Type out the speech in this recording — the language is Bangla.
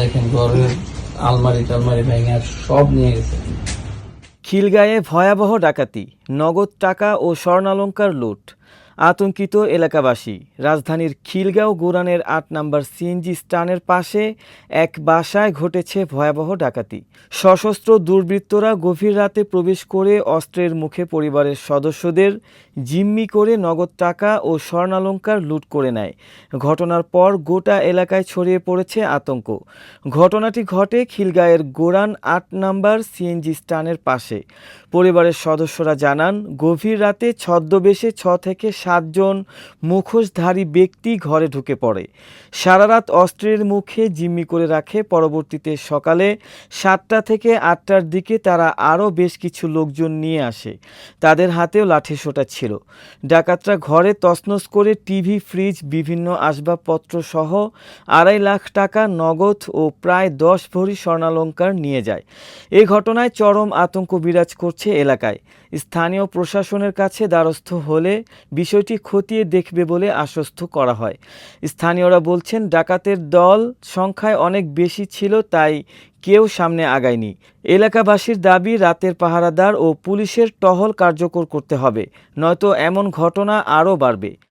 দেখেন ঘরের আলমারি টালমারি ভেঙে সব নিয়ে গেছে। খিলগাঁয়ে ভয়াবহ ডাকাতি, নগদ টাকা ও স্বর্ণালঙ্কার লুট। আতঙ্কিত এলাকাবাসী। রাজধানীর খিলগাঁও গোরানের আট নম্বর সিএনজি স্টানের পাশে এক বাসায় ঘটেছে ভয়াবহ ডাকাতি। সশস্ত্র দুর্বৃত্তরা গভীর রাতে প্রবেশ করে অস্ত্রের মুখে পরিবারের সদস্যদের জিম্মি করে নগদ টাকা ও স্বর্ণালঙ্কার লুট করে নেয়। ঘটনার পর গোটা এলাকায় ছড়িয়ে পড়েছে আতঙ্ক। ঘটনাটি ঘটে খিলগাঁয়ের গোরান আট নাম্বার সিএনজি স্টানের পাশে। পরিবারের সদস্যরা জানান, গভীর রাতে ছদ্মবেশে ছ থেকে সাতজন মুখোশধারী ব্যক্তি ঘরে ঢুকে পড়ে। সারা রাত অস্ত্রের মুখে জিম্মি করে রাখে। পরবর্তীতে সকালে সাতটা থেকে আটটার দিকে তারা আরও বেশ কিছু লোকজন নিয়ে আসে। তাদের হাতেও লাঠিসোঁটা ছিল। ডাকাতরা ঘরে তছনছ করে টিভি, ফ্রিজ, বিভিন্ন আসবাবপত্র সহ আড়াই লাখ টাকা নগদ ও প্রায় দশ ভরি স্বর্ণালঙ্কার নিয়ে যায়। এই ঘটনায় চরম আতঙ্ক বিরাজ করছে এলাকায়। স্থানীয় প্রশাসনের কাছে দ্বারস্থ হলে বিষয়টি খতিয়ে দেখবে বলে আশ্বস্ত করা হয়। স্থানীয়রা বলছেন, ডাকাতের দল সংখ্যায় অনেক বেশি ছিল, তাই কেউ সামনে আগায়নি। এলাকাবাসীর দাবি, রাতের পাহারাদার ও পুলিশের টহল কার্যকর করতে হবে, নয়তো এমন ঘটনা আরও বাড়বে।